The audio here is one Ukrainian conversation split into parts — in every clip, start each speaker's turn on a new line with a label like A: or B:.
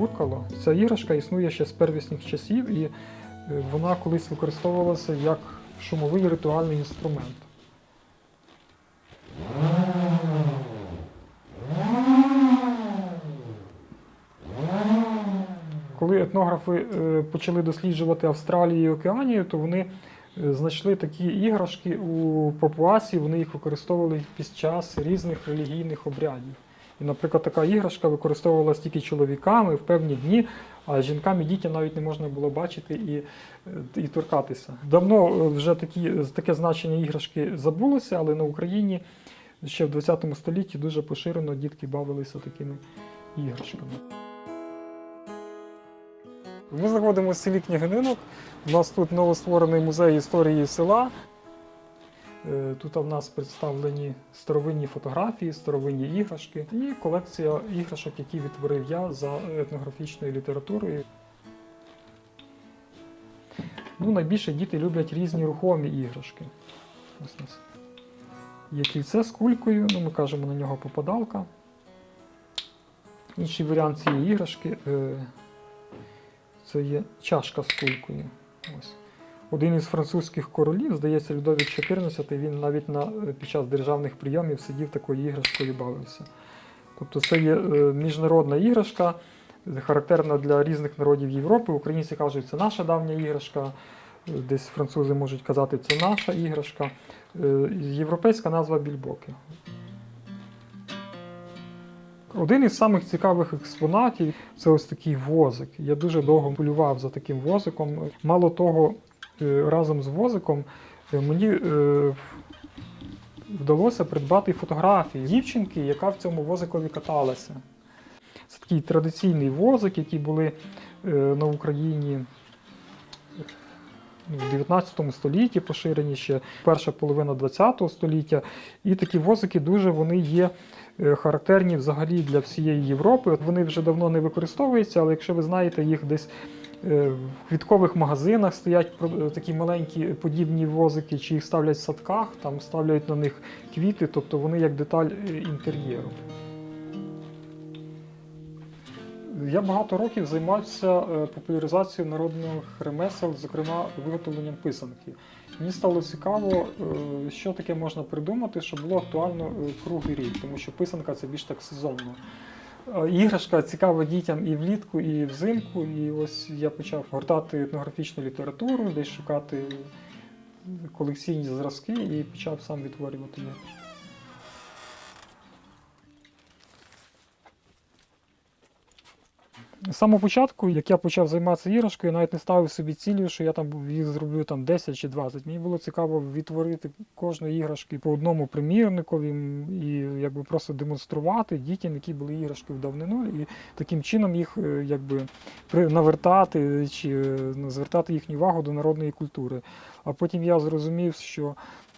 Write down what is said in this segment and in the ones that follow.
A: буркало. Ця іграшка існує ще з первісних часів, і е, вона колись використовувалася як шумовий ритуальний інструмент. Коли етнографи е, почали досліджувати Австралію і Океанію, то вони е, знайшли такі іграшки у Папуасі, вони їх використовували під час різних релігійних обрядів. І, наприклад, така іграшка використовувалася тільки чоловіками в певні дні, а жінкам і дітям навіть не можна було бачити і, і торкатися. Давно е, вже такі, таке значення іграшки забулося, але на Україні ще в 20 столітті дуже поширено дітки бавилися такими іграшками. Ми знаходимося в селі Княгининок. У нас тут новостворений музей історії села. Е, Тут в нас представлені старовинні фотографії, старовинні іграшки і колекція іграшок, які відтворив я за етнографічною літературою. Ну, найбільше діти люблять різні рухомі іграшки. Ось у нас є кільце з кулькою, ну ми кажемо на нього попадалка. Інший варіант цієї іграшки е, це є чашка з кулькою. Ось. Один із французьких королів, здається, Людовік XIV, він навіть на, під час державних прийомів сидів такою іграшкою і бавився. Тобто це є е, міжнародна іграшка, характерна для різних народів Європи. Українці кажуть, це наша давня іграшка, е, десь французи можуть казати, це наша іграшка. Е, Європейська назва більбоки. Один із самих цікавих експонатів це ось такий возик. Я дуже довго полював за таким возиком. Мало того, е, разом з возиком е, мені е, вдалося придбати фотографії дівчинки, яка в цьому возикові каталася. Це такий традиційний возик, які були е, на Україні ну, в 19 столітті поширені ще перша половина 20 століття. І такі возики дуже вони є е, характерні взагалі для всієї Європи. Вони вже давно не використовуються, але якщо ви знаєте, їх десь е, в квіткових магазинах стоять е, такі маленькі подібні возики, чи їх ставлять в садках, там ставляють на них квіти, тобто вони як деталь е, інтер'єру. Я багато років займався е, популяризацією народних ремесел, зокрема виготовленням писанки. Мені стало цікаво, е, що таке можна придумати, щоб було актуально е, круглий рік, тому що писанка це більш так сезонно. Е, Іграшка цікава дітям і влітку, і взимку. І ось я почав гортати етнографічну літературу, десь шукати колекційні зразки і почав сам відтворювати іграшки. З самого початку, як я почав займатися іграшкою, я навіть не ставив собі цілі, що я там їх зроблю там 10 чи 20. Мені було цікаво відтворити кожної іграшки по одному примірникові і якби просто демонструвати дітям, які були іграшки в давнину, і таким чином їх е, якби навертати чи е, ну, звертати їхню увагу до народної культури. А потім я зрозумів, що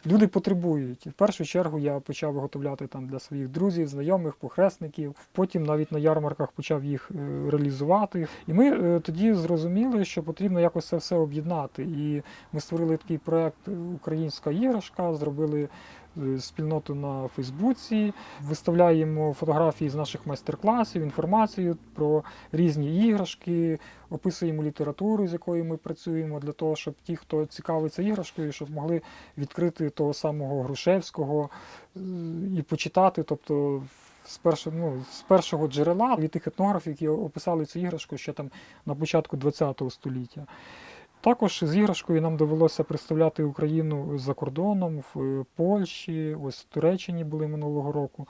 A: Люди потребують. В першу чергу я почав виготовляти там для своїх друзів, знайомих, похресників. Потім навіть на ярмарках почав їх е, реалізувати. І ми е, тоді зрозуміли, що потрібно якось це все об'єднати. І ми створили такий проект Українська іграшка, зробили спільноту на Фейсбуці, виставляємо фотографії з наших майстер-класів, інформацію про різні іграшки, описуємо літературу, з якою ми працюємо, для того, щоб ті, хто цікавиться іграшкою, щоб могли відкрити того самого Грушевського е, і почитати, тобто. З першого, ну, з першого джерела від тих етнографів, які описали цю іграшку ще там на початку ХХ століття. Також з іграшкою нам довелося представляти Україну за кордоном, в е, Польщі, ось в Туреччині були минулого року.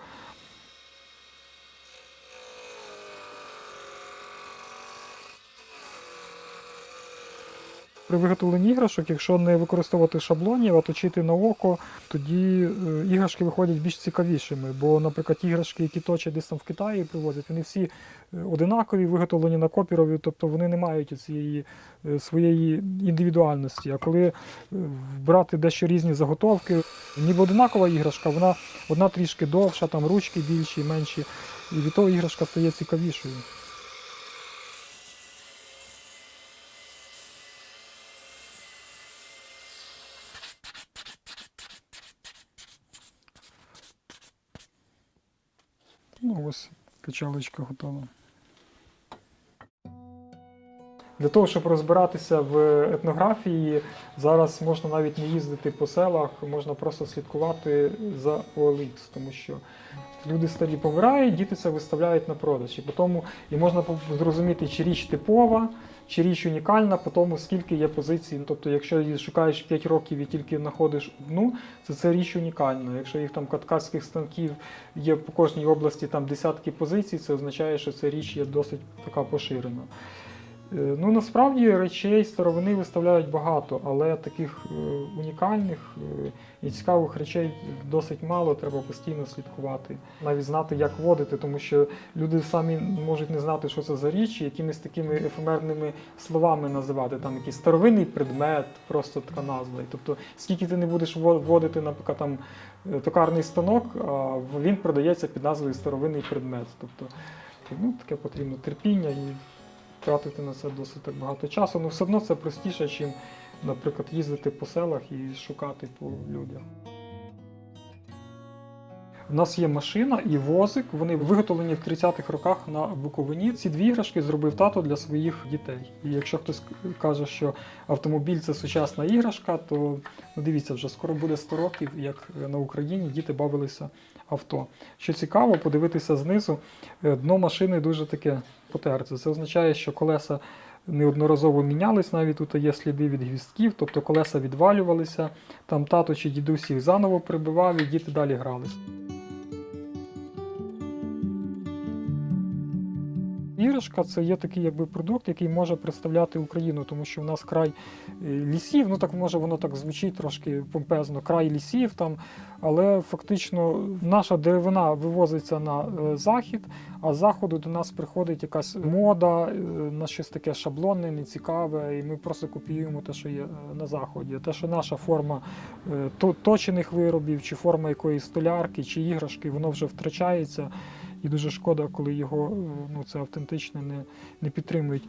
A: При виготовленні іграшок, якщо не використовувати шаблонів, а точити на око, тоді е, іграшки виходять більш цікавішими. Бо, наприклад, іграшки, які точать десь там в Китаї привозять, вони всі е, одинакові, виготовлені на копірові, тобто вони не мають цієї е, своєї індивідуальності. А коли брати дещо різні заготовки, ніби одинакова іграшка, вона одна трішки довша, там ручки більші, менші, і від того іграшка стає цікавішою. Ну, ось качалочка готова. Для того, щоб розбиратися в етнографії, зараз можна навіть не їздити по селах, можна просто слідкувати за OLX, тому що люди старі помирають, діти це виставляють на продаж. І тому і можна зрозуміти, чи річ типова, чи річ унікальна, по тому скільки є позицій. Ну, Тобто, якщо шукаєш 5 років і тільки знаходиш одну, то це річ унікальна. Якщо їх там каткацьких станків є по кожній області там десятки позицій, це означає, що ця річ є досить така поширена. Е, Ну, насправді речей старовини виставляють багато, але таких е, унікальних е, і цікавих речей досить мало, треба постійно слідкувати, навіть знати, як водити, тому що люди самі можуть не знати, що це за річ, і якимись такими ефемерними словами називати, там якийсь старовинний предмет, просто така назва. І Тобто, скільки ти не будеш во- вводити, наприклад, там токарний станок, а він продається під назвою старовинний предмет. Тобто, ну, таке потрібно терпіння і тратити на це досить так багато часу. Ну все одно це простіше, ніж, наприклад, їздити по селах і шукати по людях. У нас є машина і возик. Вони виготовлені в 30-х роках на Буковині. Ці дві іграшки зробив тато для своїх дітей. І якщо хтось каже, що автомобіль це сучасна іграшка, то ну, дивіться, вже скоро буде 100 років, як на Україні діти бавилися авто. Що цікаво, подивитися знизу, е, дно машини дуже таке потерте. Це означає, що колеса неодноразово мінялись, навіть тут є сліди від гвістків, тобто колеса відвалювалися, там тато чи дідусь їх заново прибивав, і діти далі грали. Іграшка це є такий якби продукт, який може представляти Україну, тому що в нас край е, лісів, ну так може воно так звучить трошки помпезно, край лісів там, але фактично наша деревина вивозиться на е, захід, а з заходу до нас приходить якась мода е, на щось таке шаблонне, нецікаве, і ми просто копіюємо те, що є на заході. Те, що наша форма точених виробів, чи форма якоїсь столярки, чи іграшки, воно вже втрачається. І дуже шкода, коли його е, ну, це автентичне не, не підтримують.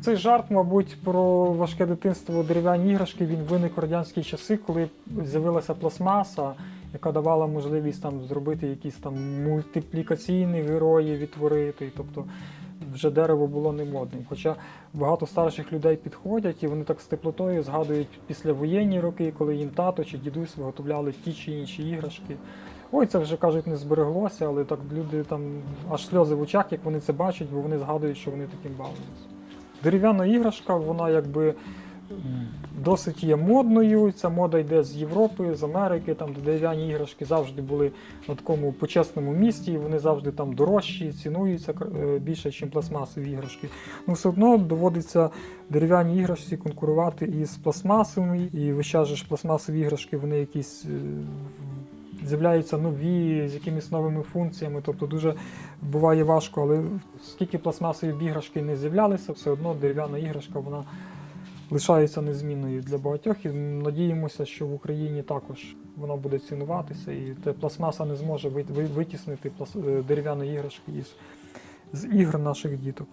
A: Цей жарт, мабуть, про важке дитинство дерев'яні іграшки, він виник в радянські часи, коли з'явилася пластмаса, яка давала можливість там зробити якісь там мультиплікаційні герої, відтворити. Тобто вже дерево було не модним. Хоча багато старших людей підходять і вони так з теплотою згадують післявоєнні роки, коли їм тато чи дідусь виготовляли ті чи інші іграшки. Ой, це вже кажуть, не збереглося, але так люди там аж сльози в очах, як вони це бачать, бо вони згадують, що вони таким бавилися. Дерев'яна іграшка, вона якби досить є модною. Ця мода йде з Європи, з Америки, там де дерев'яні іграшки завжди були на такому почесному місці, і вони завжди там дорожчі, цінуються е, більше, ніж пластмасові іграшки. Ну, все одно доводиться дерев'яній іграшці конкурувати із пластмасовими, і весь ж пластмасові іграшки, вони якісь. З'являються нові з якимись новими функціями, тобто дуже буває важко, але скільки пластмасові іграшки не з'являлися, все одно дерев'яна іграшка вона лишається незмінною для багатьох. І надіємося, що в Україні також вона буде цінуватися, і те пластмаса не зможе ви- ви- витіснити е, дерев'яні іграшки із, з ігр наших діток.